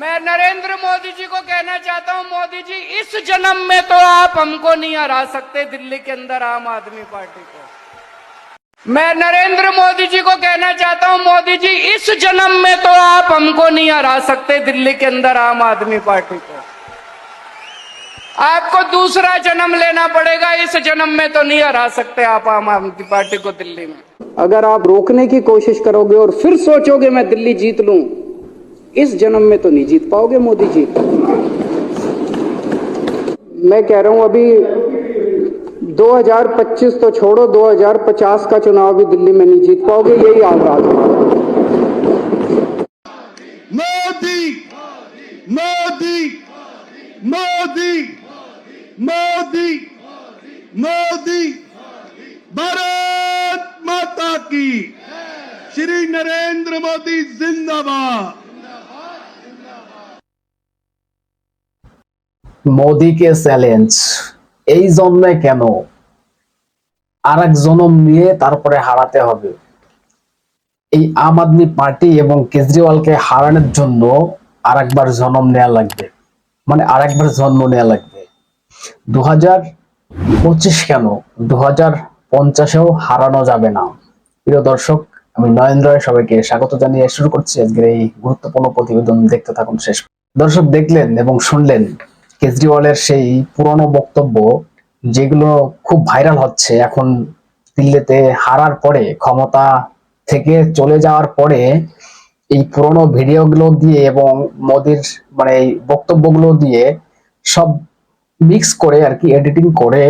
मैं नरेंद्र मोदी जी को कहना चाहता हूँ, मोदी जी, इस जन्म में तो आप हमको नहीं हरा सकते दिल्ली के अंदर आम आदमी पार्टी को। मैं नरेंद्र मोदी जी को कहना चाहता हूँ, मोदी जी, इस जन्म में तो आप हमको नहीं हरा सकते दिल्ली के अंदर आम आदमी पार्टी को। आपको दूसरा जन्म लेना पड़ेगा, इस जन्म में तो नहीं हरा सकते आप आम आदमी पार्टी को दिल्ली में। अगर आप रोकने की कोशिश करोगे और फिर सोचोगे मैं दिल्ली जीत लूँ इस जन्म में तो नहीं जीत पाओगे मोदी जी। मैं कह रहा हूँ अभी 2025 तो छोड़ो 2050 का चुनाव भी दिल्ली में नहीं जीत पाओगे, यही आगाज़ है। मोदी मोदी मोदी मोदी मोदी, भारत माता की। श्री नरेंद्र मोदी जिंदाबाद। মোদিকে চ্যালেঞ্জ এই জন্মে কেন? আর এক জনম নিয়ে তারপরে হারাতে হবে। এই আম আদমি পার্টি এবং কেজরিওয়ালকে হারানোর জন্য আর একবার জন্ম নেওয়া লাগবে। মানে আর একবার জন্ম নেওয়া লাগবে। দু হাজার পঁচিশ কেন? দু হাজার পঞ্চাশেও হারানো যাবে না। প্রিয় দর্শক, আমি নরেন্দ্র রায় সবাইকে স্বাগত জানিয়ে শুরু করছি আজকের এই গুরুত্বপূর্ণ প্রতিবেদন। দেখতে থাকুন শেষ দর্শক দেখলেন এবং শুনলেন কেজরিওয়ালের সেই পুরনো বক্তব্য, যেগুলো খুব ভাইরাল হচ্ছে এখন দিল্লিতে হারার পরে, ক্ষমতা থেকে চলে যাওয়ার পরে, এই পুরনো ভিডিওগুলো দিয়ে এবং মোদির মানে এই বক্তব্যগুলো দিয়ে সব মিক্স করে আর কি এডিটিং করে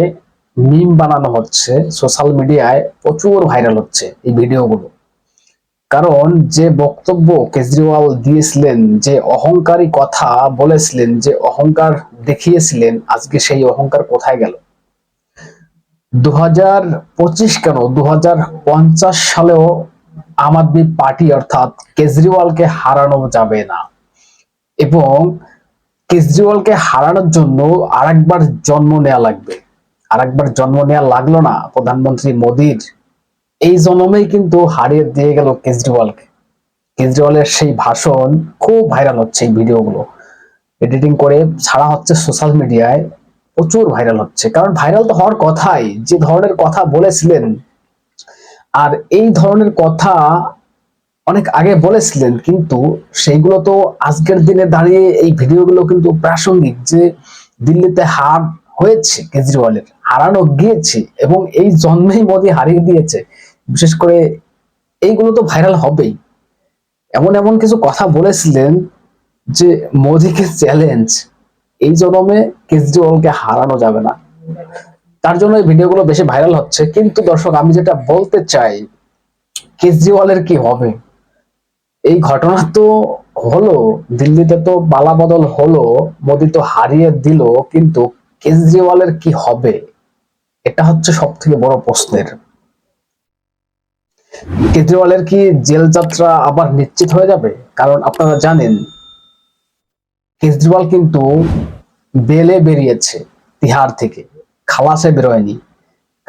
মিম বানানো হচ্ছে সোশ্যাল মিডিয়ায় প্রচুর ভাইরাল হচ্ছে এই ভিডিওগুলো। কারণ যে বক্তব্য কেজরিওয়াল দিয়েছিলেন, যে অহংকারী কথা বলেছিলেন, যে অহংকার দেখিয়েছিলেন আজকে সেই অহংকার কোথায় গেল? দু হাজার পঁচিশ কেন? দু হাজার পঞ্চাশ সালেও আম আদমি পার্টি অর্থাৎ কেজরিওয়ালকে হারানো যাবে না। এবং কেজরিওয়ালকে হারানোর জন্য আরেকবার জন্ম নেওয়া লাগবে। আরেকবার জন্ম নেওয়া লাগল না প্রধানমন্ত্রী মোদীর। এই জন্মেই কিন্তু হারিয়ে দিয়ে গেল কেজরিওয়ালকে। কেজরিওয়ালের সেই ভাষণ খুব ভাইরাল হচ্ছে এই ভিডিওগুলো। এডিটিং করে ছাড়া হচ্ছে সোশ্যাল মিডিয়ায় প্রচুর ভাইরাল হচ্ছে। কারণ ভাইরাল তো হওয়ার কথাই, যে ধরনের কথা বলেছিলেন, আর এই ধরনের কথা অনেক আগে বলেছিলেন, কিন্তু সেইগুলো তো আজকের দিনে দাঁড়িয়ে এই ভিডিওগুলো কিন্তু প্রাসঙ্গিক, যে দিল্লিতে হার হয়েছে, কেজরিওয়ালের, হারানো গিয়েছে, এবং এই জন্মেই মোদী হারিয়ে দিয়েছে। বিশেষ করে এইগুলো তো ভাইরাল হবেই। এমন এমন কিছু কথা বলেছিলেন যে মোদীকে চ্যালেঞ্জ এই জন্মে কেজরিওয়ালকে হারানো যাবে না। তার জন্য এই ভিডিওগুলো বেশি ভাইরাল হচ্ছে। কিন্তু দর্শক, আমি যেটা বলতে চাই, কেজরিওয়ালের কি হবে? এই ঘটনা তো হলো, দিল্লিতে তো বালা বদল হলো, মোদি তো হারিয়ে দিল, কিন্তু কেজরিওয়ালের কি হবে? এটা হচ্ছে সব থেকে বড় প্রশ্নের। কেজরিওয়ালের কি জেল যাত্রা আবার নিশ্চিত হয়ে যাবে? কারণ আপনারা জানেন কেজরিওয়াল কিন্তু বেলে বেরিয়েছে তিহার থেকে, খালাসে বেরোয়নি।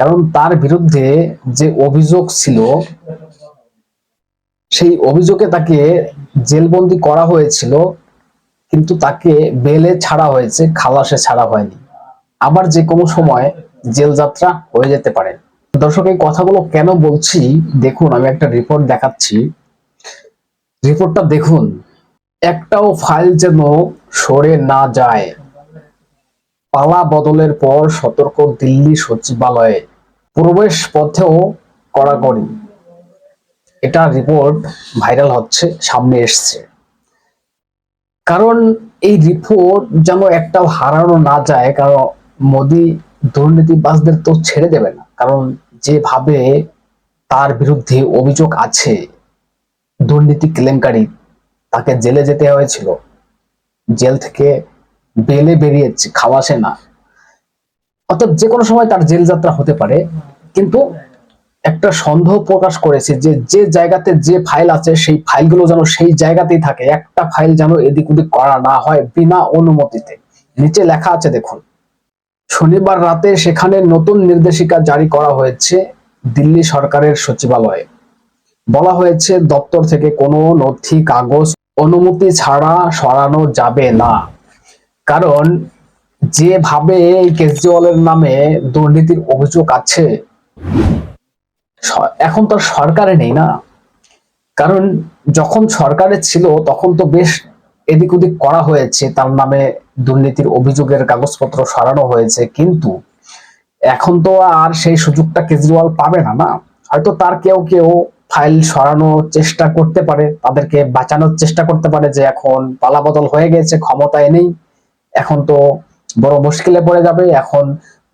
কারণ তার বিরুদ্ধে যে অভিযোগ ছিল, সেই অভিযোগে তাকে জেলবন্দি করা হয়েছিল, কিন্তু তাকে বেলে ছাড়া হয়েছে, খালাসে ছাড়া হয়নি। আবার যে কোনো সময় জেল যাত্রা হয়ে যেতে পারে। দর্শক, এই কথাগুলো কেন বলছি? দেখুন, আমি একটা রিপোর্ট দেখাচ্ছি। রিপোর্টটা দেখুন। একটাও ফাইল যেন সরে না যায়। পালা বদলের পর সতর্ক দিল্লি সচিবালয়ে। প্রবেশ পথেও কড়াকড়ি। এটা রিপোর্ট ভাইরাল হচ্ছে, সামনে এসছে। কারণ এই রিপোর্ট যেন একটাও হারানো না যায়, কারণ মোদি দুর্নীতিবাজদের তো ছেড়ে দেবে না। কারণ যেভাবে তার বিরুদ্ধে অভিযোগ আছে, দুর্নীতি কেলেঙ্কারি তাকে জেলে যেতে হয়েছিল। জেল থেকে বেলে বেরিয়েছে খাওয়াসে না। অর্থাৎ যে কোনো সময় তার জেল যাত্রা হতে পারে, কিন্তু একটা সন্দেহ প্রকাশ করেছে যে যে জায়গাতে যে ফাইল আছে, সেই ফাইলগুলো যেন সেই জায়গাতেই থাকে। একটা ফাইল যেন এদিক ওদিক করা না হয় বিনা অনুমতিতে। নিচে লেখা আছে, দেখুন, শনিবার রাতে সেখানে নতুন নির্দেশিকা জারি করা হয়েছে দিল্লি সরকারের সচিবালয়ে। বলা হয়েছে দপ্তর থেকে কোনো নথি, কাগজ অনুমতি ছাড়া সরানো যাবে না। কারণ যেভাবে কেজরিওয়ালের নামে দুর্নীতির অভিযোগ আছে এখন তো সরকারে নেই না। কারণ যখন সরকারে ছিল, তখন তো বেশ এদিক ওদিক করা হয়েছে, তার নামে দুর্নীতির অভিযোগের কাগজপত্র সরানো হয়েছে। কিন্তু এখন তো আর সেই সুযোগটা কেজরিওয়াল পাবে না না? হয়তো তার কেউ কেউ ফাইল সরানোর চেষ্টা করতে পারে, তাদেরকে বাঁচানোর চেষ্টা করতে পারে যে এখন পালাবদল হয়ে গেছে, ক্ষমতায় নেই। এখন তো বড় মুশকিলে পড়ে যাবে, এখন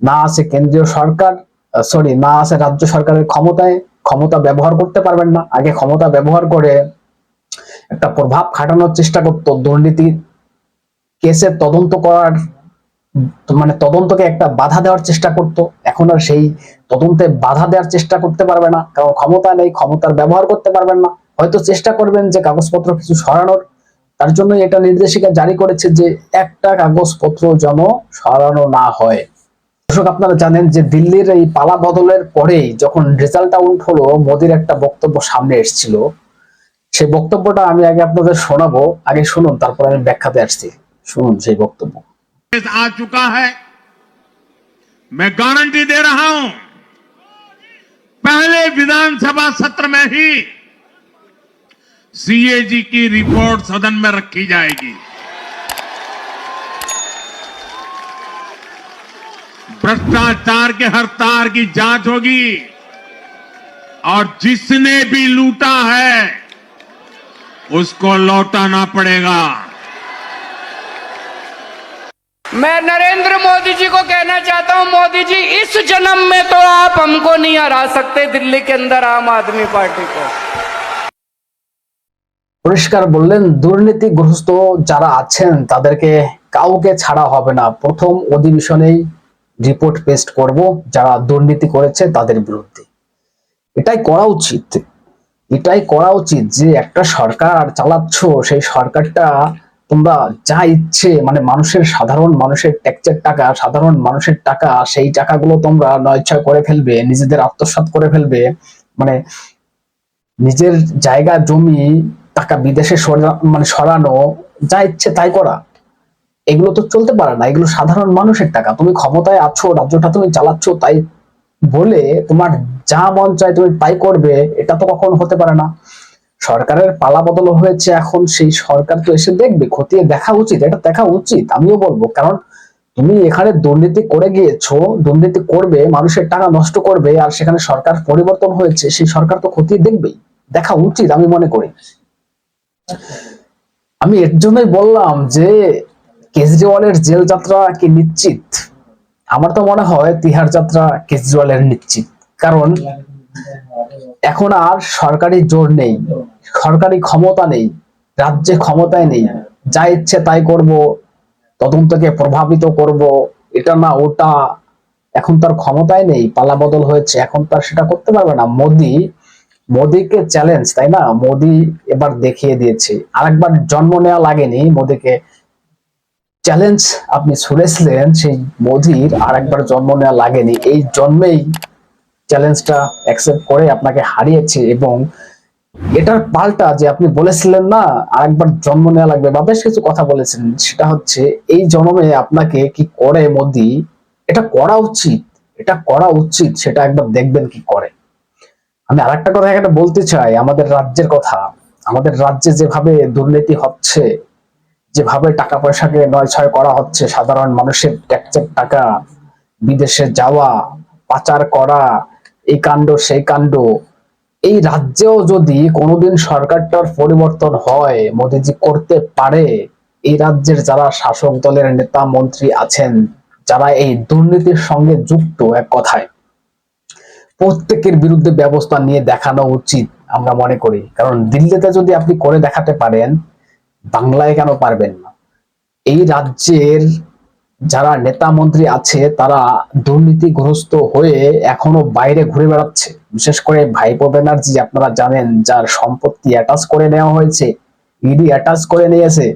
না আছে কেন্দ্রীয় সরকার সরি না আছে রাজ্য সরকারের ক্ষমতায়, ক্ষমতা ব্যবহার করতে পারবেন না। আগে ক্ষমতা ব্যবহার করে একটা প্রভাব খাটানোর চেষ্টা করতো, দুর্নীতি কেসের তদন্ত করার মানে তদন্তকে একটা বাধা দেওয়ার চেষ্টা করতো। এখন আর সেই তদন্তে বাধা দেওয়ার চেষ্টা করতে পারবে না। কারণ ক্ষমতা নেই, ক্ষমতার ব্যবহার করতে পারবেন না। হয়তো চেষ্টা করবেন যে কাগজপত্র কিছু সরানোর। তার জন্য এটা নির্দেশিকা জারি করেছে যে একটা কাগজপত্র যেন সরানো না হয়। দর্শক, আপনারা জানেন যে দিল্লির এই পালা বদলের পরেই যখন রেজাল্ট আউট হলো, মোদির একটা বক্তব্য সামনে এসেছিল। সেই বক্তব্যটা আমি আগে আপনাদের শোনাবো। আগে শুনুন, তারপর আমি ব্যাখ্যাতে আসছি। শুনুন সেই বক্তব্য। आ चुका है। मैं गारंटी दे रहा हूँ, पहले विधानसभा सत्र में ही सीएजी की रिपोर्ट सदन में रखी जाएगी। भ्रष्टाचार के हर तार की जाँच होगी और जिसने भी लूटा है, उसको लौटाना पड़ेगा। मैं नरेंद्र मोदी जी को कहना चाहता हूं मोदी जी इस जन्म में तो आप हमको नहीं हरा सकते दिल्ली के अंदर आम आदमी पार्टी को পরিষ্কার বললেন দুর্নীতিগ্রস্ত যারা আছেন তাদেরকে কাউকে ছাড়া হবে না প্রথম অধিবেশনেই রিপোর্ট পেস্ট করব যারা দুর্নীতি করেছে তাদের বিরুদ্ধে এটাই করা উচিত এটাই করা উচিত যে একটা সরকার চালাচ্ছ সেই সরকারটা তোমরা যা ইচ্ছে মানে মানুষের সাধারণ মানুষের ট্যাক্সের টাকা, সাধারণ মানুষের টাকা, সেই টাকাগুলো তোমরা নয় নয়ছয় করে ফেলবে, নিজেদের আত্মসাৎ করে ফেলবে। মানে নিজের জায়গা, জমি, টাকা বিদেশে মানে সরানো, যা ইচ্ছে তাই করা। এগুলো তো চলতে পারে না, এগুলো সাধারণ মানুষের টাকা। তুমি ক্ষমতায় আছো, রাজ্যটা তুমি চালাচ্ছ, তাই বলে তোমার যা মন চায় তুমি তাই করবে, এটা তো কখনো হতে পারে না। সরকারের পালা বদল হয়েছে, এখন সেই সরকার তো এসে দেখবে, খতিয়ে দেখা উচিত, এটা দেখা উচিত, আমিও বলব। কারণ তুমি এখানে দুর্নীতি করে গিয়েছো, দুর্নীতি করবে, মানুষের টাকা নষ্ট করবে, আর সেখানে সরকার পরিবর্তন হয়েছে, সেই সরকার তো খতিয়ে দেখবেই, দেখা উচিত, আমি মনে করি। আমি এর জন্যই বললাম যে, কেজরিওয়ালের জেল যাত্রা কি নিশ্চিত? আমার তো মনে হয় তিহার যাত্রা কেজরিওয়ালের নিশ্চিত। কারণ এখন আর সরকারি জোর নেই। সরকারি ক্ষমতা নেই, রাজ্যে ক্ষমতায় নেই, যা ইচ্ছে তাই করব, তদন্তকে প্রভাবিত করব, এটা না ওটা। এখন তার ক্ষমতায় নেই, পালা বদল হয়েছে, এখন তার সেটা করতে পারবে না। মোদি, মোদিকে চ্যালেঞ্জ তাই না? মোদি এবার দেখিয়ে দিয়েছে। আরেকবার জন্ম নেওয়া লাগেনি মোদিকে। চ্যালেঞ্জ আপনি ছুড়েছিলেন সেই মোদির আরেকবার জন্ম নেওয়া লাগেনি। এই জন্মেই চ্যালেঞ্জটা অ্যাকসেপ্ট করে আপনাকে হারিয়েছে এবং এটার পাল্টা যে আপনি বলেছিলেন না, আরেকবার জন্ম নেওয়া লাগবে বা বেশ কিছু কথা বলেছেন, সেটা হচ্ছে এই জন্মে আপনাকে কি করে মোদি? এটা করা উচিত, এটা করা উচিত, সেটা একবার দেখবেন কি করে। আমি আরেকটা কথা এখানে বলতে চাই, আমাদের রাজ্যের কথা। আমাদের রাজ্যে যেভাবে দুর্নীতি হচ্ছে, যেভাবে টাকা পয়সাকে নয় ছয় করা হচ্ছে, সাধারণ মানুষের ট্যাক্সের টাকা, বিদেশে যাওয়া, পাচার করা, এই কাণ্ড, সেই কাণ্ড এই রাজ্যেও যদি কোনোদিন সরকারটার পরিবর্তন হয়, মোদিজি করতে পারে, এই রাজ্যের যারা শাসক দলের নেতা মন্ত্রী আছেন, যারা এই দুর্নীতির সঙ্গে যুক্ত এক কথায়, প্রত্যেকের বিরুদ্ধে ব্যবস্থা নিয়ে দেখানো উচিত আমরা মনে করি। কারণ দিল্লিতে যদি আপনি করে দেখাতে পারেন, বাংলায় কেন পারবেন না? এই রাজ্যের যারা নেতা মন্ত্রী আছে, তারা দুর্নীতিগ্রস্ত হয়ে এখনও বাইরে ঘুরে বেড়াচ্ছে। বিশেষ করে ভাইপো ব্যানার্জি, আপনারা জানেন যার সম্পত্তি অ্যাটাচ করে নেওয়া হয়েছে ইডি অ্যাটাচ করে নিয়েছে।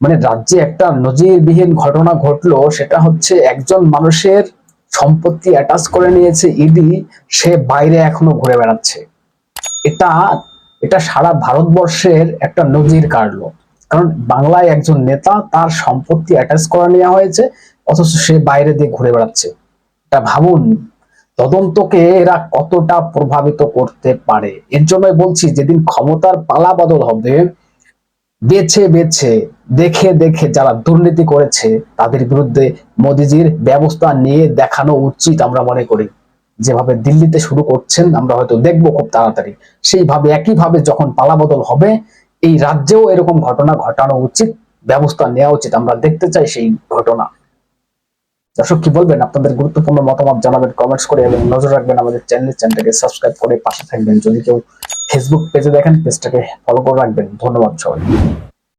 মানে রাজ্যে একটা নজিরবিহীন ঘটনা ঘটলো, সেটা হচ্ছে একজন মানুষের সম্পত্তি অ্যাটাচ করে নিয়েছে ইডি সে বাইরে এখনও ঘুরে বেড়াচ্ছে। এটা এটা সারা ভারতবর্ষের একটা নজির কাটলো। কারণ বাংলায় একজন নেতা তার সম্পত্তি অ্যাটাচ করে নেওয়া হয়েছে, অথচ সে বাইরে দিয়ে ঘুরে বেড়াচ্ছে। এটা ভাবুন তদন্তকে এরা কতটা প্রভাবিত করতে পারে? এর জন্যই বলছি, যেদিন ক্ষমতার পালা বদল হবে, বেছে বেছে, দেখে দেখে যারা দুর্নীতি করেছে, তাদের বিরুদ্ধে মোদিজির ব্যবস্থা নিয়ে দেখানো উচিত আমরা মনে করি। যেভাবে দিল্লিতে শুরু করছেন, আমরা হয়তো দেখব খুব তাড়াতাড়ি। সেইভাবে, একইভাবে যখন পালাবদল হবে, এই রাজ্যেও এরকম ঘটনা ঘটানো উচিত, ব্যবস্থা নেওয়া উচিত। আমরা দেখতে চাই সেই ঘটনা। দর্শক, কি বলবেন? আপনাদের গুরুত্বপূর্ণ মতামত জানাবেন কমেন্টস করে এবং নজর রাখবেন আমাদের চ্যানেল চ্যানেলটাকে সাবস্ক্রাইব করে পাশে থাকবেন। যদি কেউ ফেসবুক পেজে দেখেন পেজটাকে ফলো করে রাখবেন। ধন্যবাদ সবাই